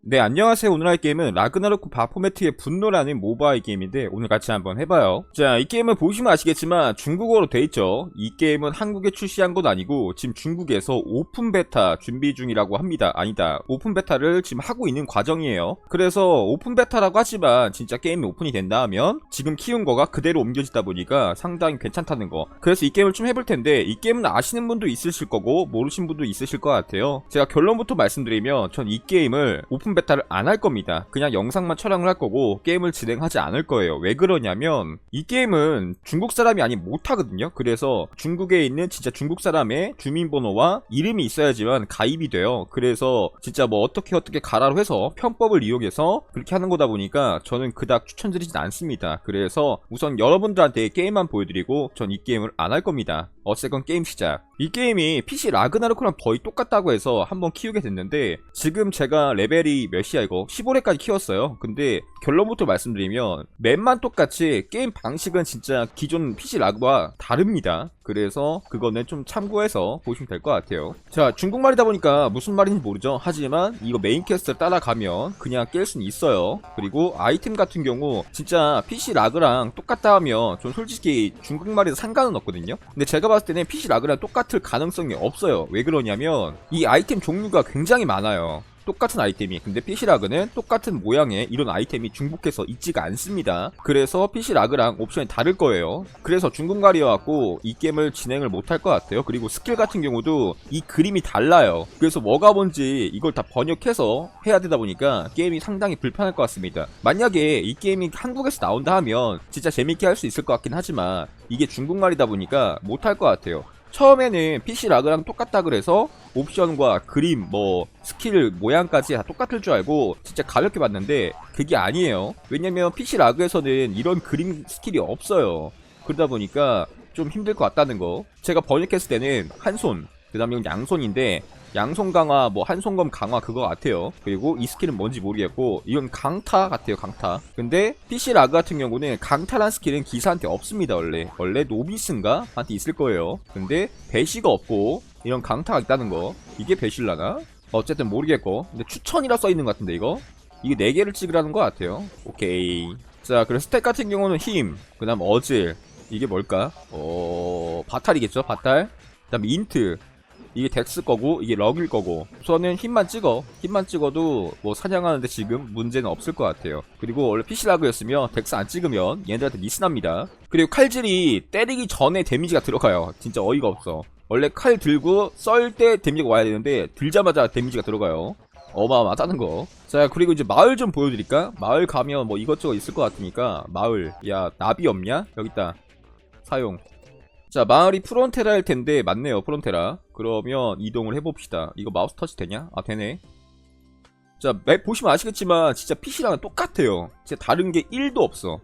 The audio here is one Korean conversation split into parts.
네 안녕하세요. 오늘 할 게임은 라그나로크 바포메트의 분노라는 모바일 게임인데 오늘 같이 한번 해봐요. 자 이 게임을 보시면 아시겠지만 중국어로 돼있죠. 이 게임은 한국에 출시한 건 아니고 지금 중국에서 오픈 베타 준비 중이라고 합니다. 아니다. 오픈 베타를 지금 하고 있는 과정이에요. 그래서 오픈 베타라고 하지만 진짜 게임이 오픈이 된다 하면 지금 키운 거가 그대로 옮겨지다 보니까 상당히 괜찮다는 거. 그래서 이 게임을 좀 해볼 텐데 이 게임은 아시는 분도 있으실 거고 모르신 분도 있으실 것 같아요. 제가 결론부터 말씀드리면 전 이 게임을 오픈 베타를 안 할 겁니다. 그냥 영상만 촬영을 할 거고 게임을 진행하지 않을 거예요. 왜 그러냐면 이 게임은 중국 사람이 아니면 못 하거든요. 그래서 중국에 있는 진짜 중국 사람의 주민번호와 이름이 있어야지만 가입이 돼요. 그래서 진짜 뭐 어떻게 어떻게 가라로 해서 편법을 이용해서 그렇게 하는 거다 보니까 저는 그닥 추천드리진 않습니다. 그래서 우선 여러분들한테 게임만 보여드리고 전 이 게임을 안 할 겁니다. 어쨌건 게임 시작. 이 게임이 PC 라그나로크랑 거의 똑같다고 해서 한번 키우게 됐는데 지금 제가 레벨이 몇이야 이거 15레까지 키웠어요. 근데 결론부터 말씀드리면 맵만 똑같이 게임 방식은 진짜 기존 PC 라그와 다릅니다. 그래서 그거는 좀 참고해서 보시면 될 것 같아요. 자 중국말이다 보니까 무슨 말인지 모르죠. 하지만 이거 메인 퀘스트를 따라가면 그냥 깰 수는 있어요. 그리고 아이템 같은 경우 진짜 PC 라그랑 똑같다 하면 좀 솔직히 중국말에서 상관은 없거든요. 근데 제가 봤을 때는 PC 라그랑 똑같을 가능성이 없어요. 왜 그러냐면 이 아이템 종류가 굉장히 많아요. 똑같은 아이템이 근데 PC라그는 똑같은 모양의 이런 아이템이 중복해서 있지가 않습니다. 그래서 PC라그랑 옵션이 다를 거예요. 그래서 중국말이어갖고 이 게임을 진행을 못할 것 같아요. 그리고 스킬 같은 경우도 이 그림이 달라요. 그래서 뭐가 뭔지 이걸 다 번역해서 해야 되다 보니까 게임이 상당히 불편할 것 같습니다. 만약에 이 게임이 한국에서 나온다 하면 진짜 재밌게 할 수 있을 것 같긴 하지만 이게 중국말이다 보니까 못할 것 같아요 처음에는 PC 라그랑 똑같다 그래서 옵션과 그림 뭐 스킬 모양까지 다 똑같을 줄 알고 진짜 가볍게 봤는데 그게 아니에요. 왜냐면 PC 라그에서는 이런 그림 스킬이 없어요. 그러다 보니까 좀 힘들 것 같다는 거. 제가 번역했을 때는 한 손 그 다음에 양손인데 양손 강화, 뭐 한손검 강화 그거 같아요. 그리고 이 스킬은 뭔지 모르겠고 이건 강타 같아요, 강타. 근데 PC 라그 같은 경우는 강타란 스킬은 기사한테 없습니다, 원래. 원래 노비스인가 한테 있을 거예요. 근데 배시가 없고 이런 강타가 있다는 거 이게 배실라나? 어쨌든 모르겠고 근데 추천이라 써 있는 것 같은데 이거 이게 4개를 찍으라는 것 같아요. 오케이. 자, 그리고 스택 같은 경우는 힘, 그 다음 어질, 이게 뭘까? 어, 바탈이겠죠, 바탈. 그 다음에 인트, 이게 덱스 거고 이게 럭일 거고 우선은 힘만 찍어 힘만 찍어도 뭐 사냥하는데 지금 문제는 없을 것 같아요 그리고 원래 PC 라그였으면 덱스 안 찍으면 얘네들한테 미스납니다 그리고 칼질이 때리기 전에 데미지가 들어가요 진짜 어이가 없어 원래 칼 들고 썰 때 데미지가 와야 되는데 들자마자 데미지가 들어가요 어마어마하다는 거. 자, 그리고 이제 마을 좀 보여드릴까? 마을 가면 뭐 이것저것 있을 것 같으니까, 마을. 야, 나비 없냐? 여기 있다. 사용. 자, 마을이 프론테라일 텐데, 맞네요, 프론테라. 그러면 이동을 해봅시다. 이거 마우스 터치 되냐? 아, 되네. 자, 맵 보시면 아시겠지만, 진짜 PC랑은 똑같아요. 진짜 다른 게 1도 없어.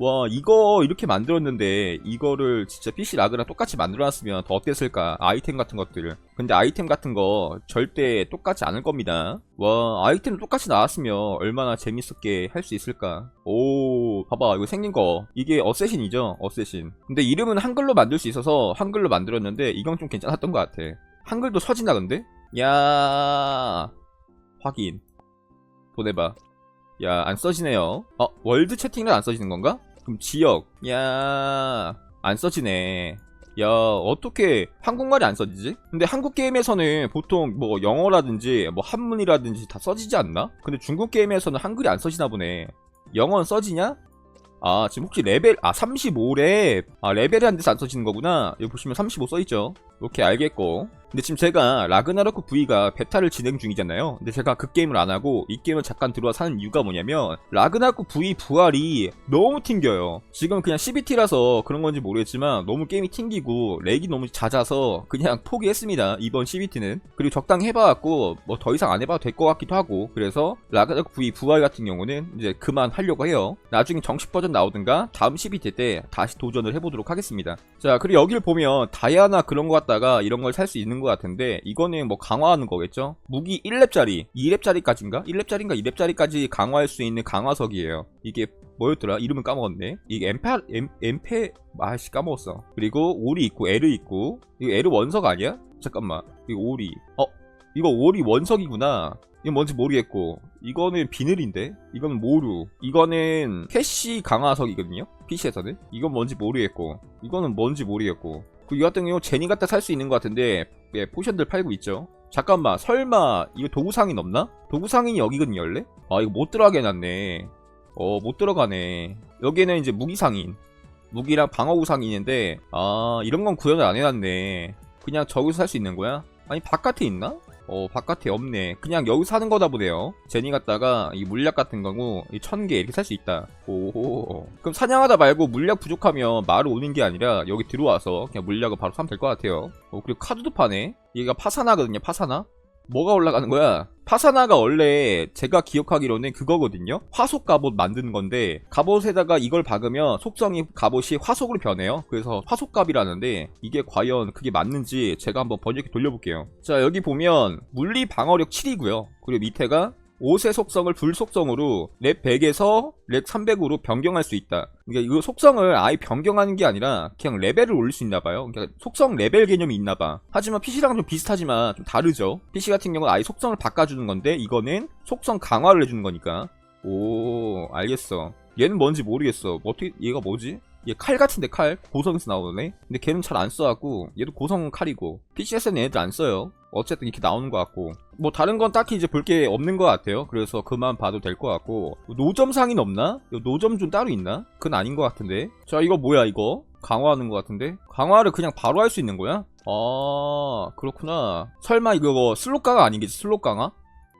와, 이거 이렇게 만들었는데, 이거를 진짜 PC 라그랑 똑같이 만들어놨으면 더 어땠을까? 아이템 같은 것들. 근데 아이템 같은 거 절대 똑같지 않을 겁니다. 와, 아이템 똑같이 나왔으면 얼마나 재밌었게 할 수 있을까? 오, 봐봐, 이거 생긴 거. 이게 어쌔신이죠? 어쌔신. 근데 이름은 한글로 만들 수 있어서 한글로 만들었는데, 이건 좀 괜찮았던 것 같아. 한글도 서지나, 근데? 야 확인. 보내봐. 야, 안 써지네요. 어, 월드 채팅은 안 써지는 건가? 그럼 지역. 야, 안 써지네. 야, 어떻게 한국말이 안 써지지? 근데 한국 게임에서는 보통 뭐 영어라든지 뭐 한문이라든지 다 써지지 않나? 근데 중국 게임에서는 한글이 안 써지나 보네. 영어는 써지냐? 아, 지금 혹시 레벨, 아, 35렙. 아, 레벨이 안 돼서 안 써지는 거구나. 여기 보시면 35 써있죠. 오케이, 알겠고. 근데 지금 제가 라그나로크 V가 베타를 진행 중이잖아요. 근데 제가 그 게임을 안 하고 이 게임을 잠깐 들어와서 하는 이유가 뭐냐면 라그나로크 V 부활이 너무 튕겨요. 지금 그냥 CBT라서 그런 건지 모르겠지만 너무 게임이 튕기고 렉이 너무 잦아서 그냥 포기했습니다. 이번 CBT는. 그리고 적당히 해봐갖고 뭐 더 이상 안 해봐도 될 것 같기도 하고 그래서 라그나로크 V 부활 같은 경우는 이제 그만 하려고 해요. 나중에 정식 버전 나오든가 다음 CBT 때 다시 도전을 해보도록 하겠습니다. 자 그리고 여기를 보면 다이아나 그런 거 갖다가 이런 걸 살 수 있는 것 같은데 이거는 뭐 강화하는 거겠죠? 무기 1렙짜리 2렙짜리까지인가? 1렙짜리인가 2렙짜리까지 강화할 수 있는 강화석이에요. 이게 뭐였더라? 이름은 까먹었네. 이게 엠페 엠, 엠페 아씨 까먹었어. 그리고 올이 있고 에르 있고 이거 에르 원석 아니야? 잠깐만 이거 올이 어 이거 올이 원석이구나. 이건 뭔지 모르겠고 이거는 비늘인데 이거는 모루 이거는 캐시 강화석이거든요 PC에서는 이건 뭔지 모르겠고 이거는 뭔지 모르겠고 그이 같은 경우 제니 갖다 살 수 있는 것 같은데 예, 포션들 팔고 있죠 잠깐만 설마 이거 도구 상인 없나? 도구 상인이 여기거든요 원래? 아 이거 못 들어가게 해놨네 어 못 들어가네 여기는 이제 무기 상인 무기랑 방어구 상인인데 아 이런 건 구현을 안 해놨네 그냥 저기서 살 수 있는 거야? 아니 바깥에 있나? 어 바깥에 없네. 그냥 여기서 사는 거다 보네요. 제니 갖다가 이 물약 같은 거고 이 천 개 이렇게 살 수 있다. 오 그럼 사냥하다 말고 물약 부족하면 마을 오는 게 아니라 여기 들어와서 그냥 물약을 바로 사면 될 것 같아요. 어 그리고 카드도 파네. 얘가 파사나거든요 파사나 뭐가 올라가는 거야? 파사나가 원래 제가 기억하기로는 그거거든요? 화속 갑옷 만드는 건데 갑옷에다가 이걸 박으면 속성이 갑옷이 화속으로 변해요. 그래서 화속갑이라는데 이게 과연 그게 맞는지 제가 한번 번역기 돌려볼게요. 자 여기 보면 물리 방어력 7이고요. 그리고 밑에가 옷의 속성을 불 속성으로 랩 100에서 랩 300으로 변경할 수 있다. 그러니까 이거 속성을 아예 변경하는 게 아니라 그냥 레벨을 올릴 수 있나 봐요. 그러니까 속성 레벨 개념이 있나 봐. 하지만 PC랑 좀 비슷하지만 좀 다르죠. PC 같은 경우는 아예 속성을 바꿔주는 건데 이거는 속성 강화를 해주는 거니까. 오, 알겠어. 얘는 뭔지 모르겠어. 뭐 어떻게 얘가 뭐지? 얘 칼 같은데 칼 고성에서 나오네. 근데 걔는 잘 안 써갖고 얘도 고성 칼이고 PC에서는 얘들 안 써요. 어쨌든 이렇게 나오는 것 같고 뭐 다른 건 딱히 이제 볼 게 없는 것 같아요. 그래서 그만 봐도 될 것 같고 노점 상인 없나? 노점 좀 따로 있나? 그건 아닌 것 같은데. 자 이거 뭐야 이거? 강화하는 것 같은데? 강화를 그냥 바로 할 수 있는 거야? 아 그렇구나. 설마 이거 슬롯 강화 아니겠지? 슬롯 강화?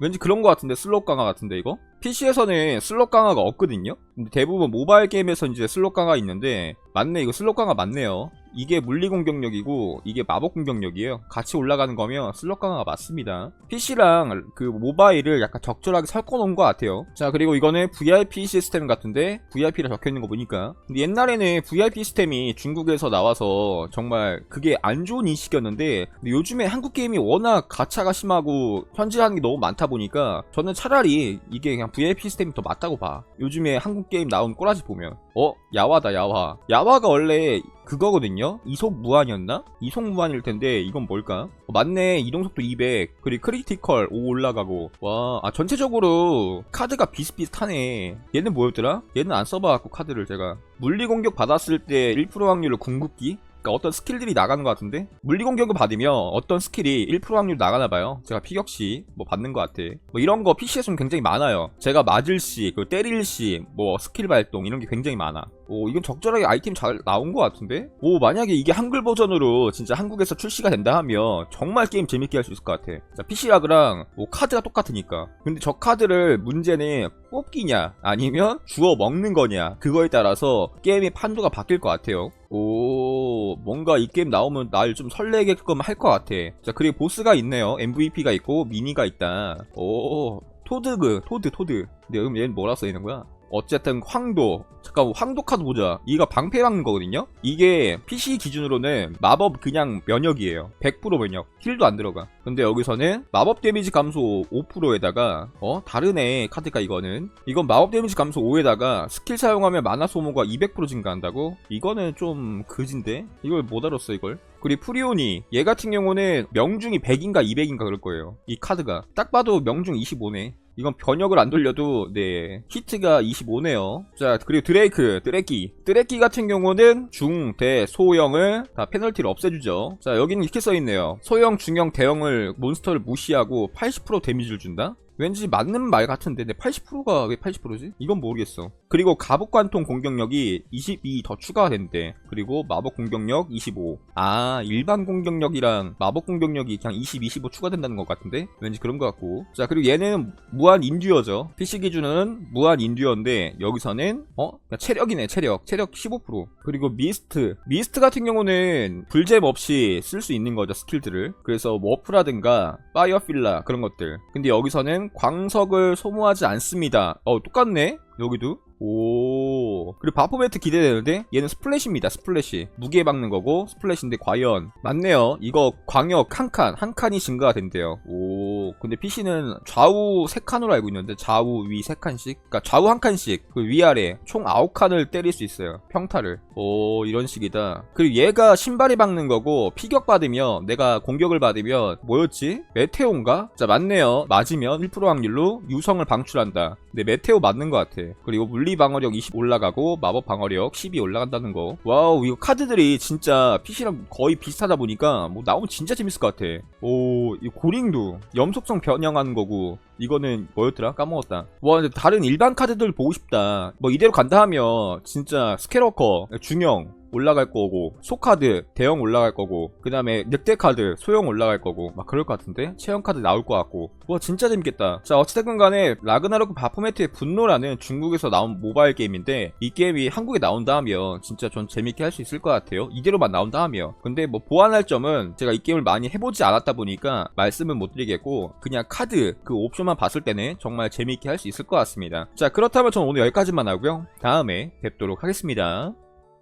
왠지 그런 것 같은데 슬롯 강화 같은데 이거? PC에서는 슬롯 강화가 없거든요? 근데 대부분 모바일 게임에서 이제 슬롯 강화 있는데 맞네 이거 슬롯 강화 맞네요 이게 물리 공격력이고 이게 마법 공격력이에요. 같이 올라가는 거면 강화가 맞습니다. PC랑 그 모바일을 약간 적절하게 섞어 놓은 것 같아요. 자 그리고 이거는 VIP 시스템 같은데 VIP라 적혀 있는 거 보니까. 근데 옛날에는 VIP 시스템이 중국에서 나와서 정말 그게 안 좋은 인식이었는데 요즘에 한국 게임이 워낙 가차가 심하고 현질하는 게 너무 많다 보니까 저는 차라리 이게 그냥 VIP 시스템이 더 맞다고 봐. 요즘에 한국 게임 나온 꼬라지 보면. 어? 야화다 야화 야화가 원래 그거거든요? 이속 무한이었나? 이속 무한일 텐데 이건 뭘까? 어, 맞네 이동속도 200 그리고 크리티컬 5 올라가고 와 아, 전체적으로 카드가 비슷비슷하네 얘는 뭐였더라? 얘는 안 써봐갖고 카드를 제가 물리 공격 받았을 때 1% 확률로 궁극기? 그러니까 어떤 스킬들이 나가는 것 같은데 물리 공격을 받으면 어떤 스킬이 1% 확률 나가나 봐요. 제가 피격시 뭐 받는 것 같아. 뭐 이런 거 PC에서는 굉장히 많아요. 제가 맞을 시, 그 때릴 시, 뭐 스킬 발동 이런 게 굉장히 많아. 오 이건 적절하게 아이템 잘 나온 것 같은데? 오 만약에 이게 한글 버전으로 진짜 한국에서 출시가 된다 하면 정말 게임 재밌게 할 수 있을 것 같아. 자 PC라그랑 뭐 카드가 똑같으니까. 근데 저 카드를 문제는 뽑기냐? 아니면 주워 먹는 거냐? 그거에 따라서 게임의 판도가 바뀔 것 같아요. 오 뭔가 이 게임 나오면 날 좀 설레게끔 할 것 같아. 자 그리고 보스가 있네요. MVP가 있고 미니가 있다. 오 토드그 토드 토드. 근데 그럼 얘는 뭐라 써 있는 거야 어쨌든 황도 잠깐 황도 카드 보자. 이가 방패 막는 거거든요? 이게 PC 기준으로는 마법 그냥 면역이에요. 100% 면역. 힐도 안 들어가. 근데 여기서는 마법 데미지 감소 5%에다가 어? 다르네 카드가 이거는. 이건 마법 데미지 감소 5에다가 스킬 사용하면 마나 소모가 200% 증가한다고? 이거는 좀 그진데? 이걸 못 알았어 이걸 그리고 프리오니 얘 같은 경우는 명중이 100인가 200인가 그럴 거예요. 이 카드가. 딱 봐도 명중 25네. 이건 변역을 안 돌려도 네 히트가 25네요. 자 그리고 드레이크 드래키 드래키 같은 경우는 중, 대, 소형을 다 페널티를 없애주죠. 자 여기는 이렇게 써있네요. 소형, 중형, 대형을 몬스터를 무시하고 80% 데미지를 준다? 왠지 맞는 말 같은데 근데 80%가 왜 80%지? 이건 모르겠어. 그리고 가복관통 공격력이 22 더 추가가 된대. 그리고 마법 공격력 25아 일반 공격력이랑 마법 공격력이 그냥 20, 25 추가된다는 것 같은데? 왠지 그런 것 같고. 자 그리고 얘는 무한 인듀어죠. PC 기준은 무한 인듀어인데 여기서는 어? 그냥 체력이네 체력. 체력 15% 그리고 미스트. 미스트 같은 경우는 불잼 없이 쓸 수 있는 거죠 스킬들을. 그래서 워프라든가 파이어필라 그런 것들. 근데 여기서는 광석을 소모하지 않습니다. 어 똑같네 여기도 오. 그리고 바포매트 기대되는데? 얘는 스플래시입니다 스플래시. 무게 박는 거고 스플래시인데 과연. 맞네요. 이거 광역 한 칸 한 칸이 증가가 된대요. 오. 근데 PC는 좌우 세 칸으로 알고 있는데 좌우 위세 칸씩? 그러니까 좌우 한 칸씩 그 위아래 총 아홉 칸을 때릴 수 있어요 평타를. 오 이런 식이다. 그리고 얘가 신발이 박는 거고 피격 받으면 내가 공격을 받으면 뭐였지? 메테오인가? 자 맞네요. 맞으면 1% 확률로 유성을 방출한다. 근데 메테오 맞는 것 같아. 그리고 물리 방어력 20 올라가고 마법 방어력 12 올라간다는 거. 와우 이거 카드들이 진짜 PC랑 거의 비슷하다 보니까 뭐 나오면 진짜 재밌을 것 같아. 오 이 고링도 염속성 변형하는 거고 이거는 뭐였더라? 까먹었다. 와 근데 다른 일반 카드들 보고 싶다. 뭐 이대로 간다 하면 진짜 스케러커 중형 올라갈 거고 소카드 대형 올라갈 거고 그 다음에 늑대 카드 소형 올라갈 거고 막 그럴 것 같은데? 체형 카드 나올 것 같고. 와 진짜 재밌겠다. 자 어찌됐건 간에 라그나로크 바포매트의 분노라는 중국에서 나온 모바일 게임인데 이 게임이 한국에 나온다 하면 진짜 전 재밌게 할 수 있을 것 같아요. 이대로만 나온다 하면 근데 뭐 보완할 점은 제가 이 게임을 많이 해보지 않았다 보니까 말씀은 못 드리겠고 그냥 카드 그 옵션만 봤을 때는 정말 재밌게 할 수 있을 것 같습니다. 자 그렇다면 전 오늘 여기까지만 하고요. 다음에 뵙도록 하겠습니다